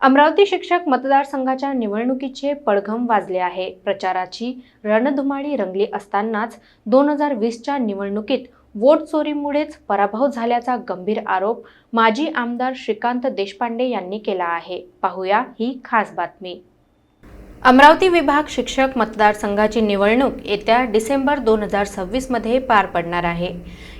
अमरावती शिक्षक मतदारसंघाच्या निवडणुकीचे पडघम वाजले आहे. प्रचाराची रणधुमाळी रंगली असतानाच दोन हजार वीसच्या निवडणुकीत वोट चोरीमुळेच पराभव झाल्याचा गंभीर आरोप माजी आमदार श्रीकांत देशपांडे यांनी केला आहे. पाहूया ही खास बातमी. अमरावती विभाग शिक्षक मतदारसंघाची निवडणूक येत्या डिसेंबर दोन हजार सव्वीसमध्ये पार पडणार आहे.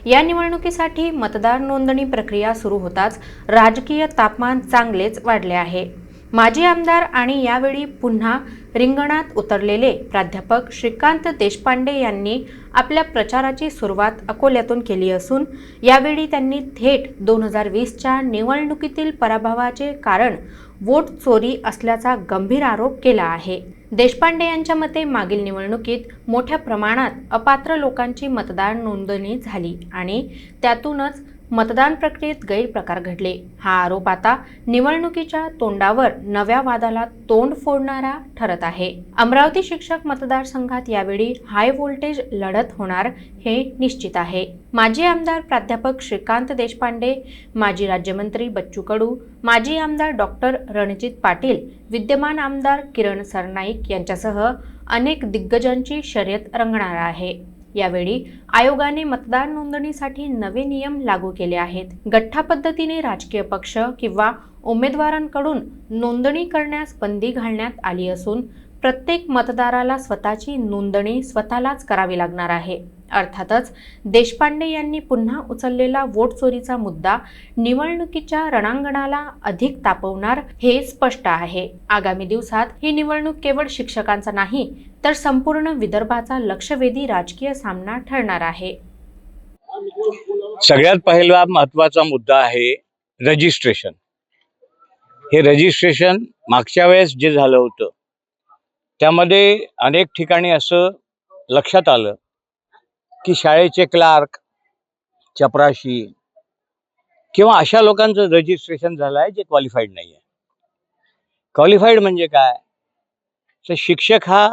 या निवडणुकीसाठी मतदार नोंदणी प्रक्रिया सुरू होताच राजकीय तापमान चांगलेच वाढले आहे. माजी आमदार आणि यावेळी पुन्हा रिंगणात उतरलेले प्राध्यापक श्रीकांत देशपांडे यांनी आपल्या प्रचाराची सुरुवात अकोल्यातून केली असून यावेळी त्यांनी थेट दोन हजार वीसच्या निवडणुकीतील पराभवाचे कारण वोट चोरी असल्याचा गंभीर आरोप केला आहे. देशपांडे यांच्या मते मागील निवडणुकीत मोठ्या प्रमाणात अपात्र लोकांची मतदार नोंदणी झाली आणि त्यातूनच मतदान प्रक्रियेत गैरप्रकार घडले. हा आरोप आता निवडणुकीच्या तोंडावर नव्या वादाला तोंड फोडणारा ठरत आहे. अमरावती शिक्षक मतदारसंघात यावेळी हाय व्होल्टेज लढत होणार हे निश्चित आहे. माजी आमदार प्राध्यापक श्रीकांत देशपांडे माजी राज्यमंत्री बच्चू कडू माजी आमदार डॉक्टर रणजित पाटील विद्यमान आमदार किरण सरनाईक यांच्यासह अनेक दिग्गजांची शर्यत रंगणार आहे. यावेळी आयोगाने मतदार नोंदणीसाठी नवे नियम लागू केले आहेत. गठ्ठा पद्धतीने राजकीय पक्ष किंवा उमेदवारांकडून नोंदणी करण्यास बंदी घालण्यात आली असून प्रत्येक मतदाराला स्वतःची नोंदणी स्वतःलाच करावी लागणार आहे. अर्थातच देशपांडे यांनी पुन्हा उचललेला वोट चोरीचा मुद्दा निवडणुकीच्या रणांगणाला अधिक तापवणार हे स्पष्ट आहे. आगामी दिवसात ही निवडणूक केवळ शिक्षकांचा नाही तर संपूर्ण विदर्भाचा लक्षवेधी राजकीय सामना ठरणार आहे. सगळ्यात पहिला महत्त्वाचा मुद्दा आहे रजिस्ट्रेशन हे रजिस्ट्रेशन मागच्या वेळेस जे झालं होतं त्यामध्ये अनेक ठिकाणी असं लक्षात आलं की शाळेचे क्लार्क चपराशी किंवा अशा लोकांचं रजिस्ट्रेशन झालं आहे जे क्वालिफाईड नाही आहे क्वालिफाईड म्हणजे काय? तर शिक्षक हा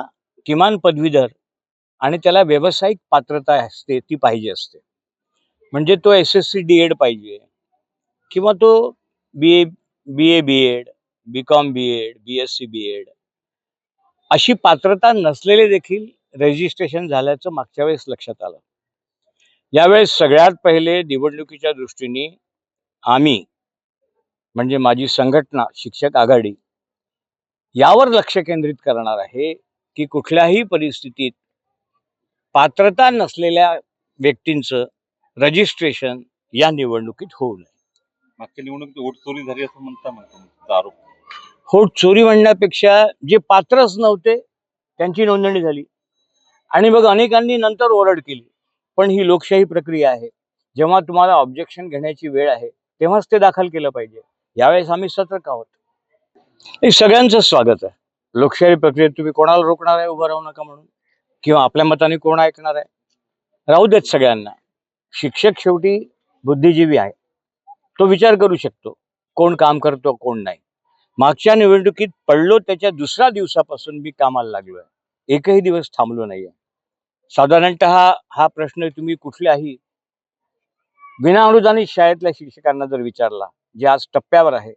किमान पदवीधर आणि त्याला व्यावसायिक पात्रता असते ती पाहिजे असते. म्हणजे तो S S C D Ed पाहिजे किंवा तो B A B A B Ed B Com B Ed B S C B Ed. अशी पात्रता नसलेले देखील रजिस्ट्रेशन झाल्याचं मागच्या वेळेस लक्षात आलं. यावेळेस सगळ्यात पहिले निवडणुकीच्या दृष्टीने आम्ही म्हणजे माझी संघटना शिक्षक आघाडी यावर लक्ष केंद्रित करणार आहे की कुठल्याही परिस्थितीत पात्रता नसलेल्या व्यक्तींचं रजिस्ट्रेशन या निवडणुकीत होऊ नये. मागच्या निवडणुकीत वोट चोरी झाली असं म्हणता म्हणता आरोप हो चोरी म्हणण्यापेक्षा जे पात्रच नव्हते त्यांची नोंदणी झाली. आणि मग अनेकांनी नंतर ओरड केली. पण ही लोकशाही प्रक्रिया आहे. जेव्हा तुम्हाला ऑब्जेक्शन घेण्याची वेळ आहे तेव्हाच ते दाखल केलं पाहिजे. यावेळेस आम्ही सतर्क आहोत. हे सगळ्यांचं स्वागत आहे. लोकशाही प्रक्रियेत तुम्ही कोणाला रोखणार आहे उभं राहू नका म्हणून? किंवा आपल्या मताने कोण ऐकणार आहे? राहू देत सगळ्यांना. शिक्षक शेवटी बुद्धिजीवी आहे. तो विचार करू शकतो कोण काम करतो कोण नाही. मागच्या निवडणुकीत पडलो त्याच्या दुसऱ्या दिवसापासून मी कामाला लागलोय. एकही दिवस थांबलो नाहीये. साधारणतः हा प्रश्न तुम्ही कुठल्याही विनाअनुदानित शाळेतल्या शिक्षकांना जर विचारला जे आज टप्प्यावर आहे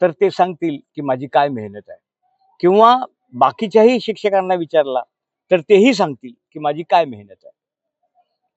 तर ते सांगतील की माझी काय मेहनत आहे. किंवा बाकीच्याही शिक्षकांना विचारला तर तेही सांगतील की माझी काय मेहनत आहे.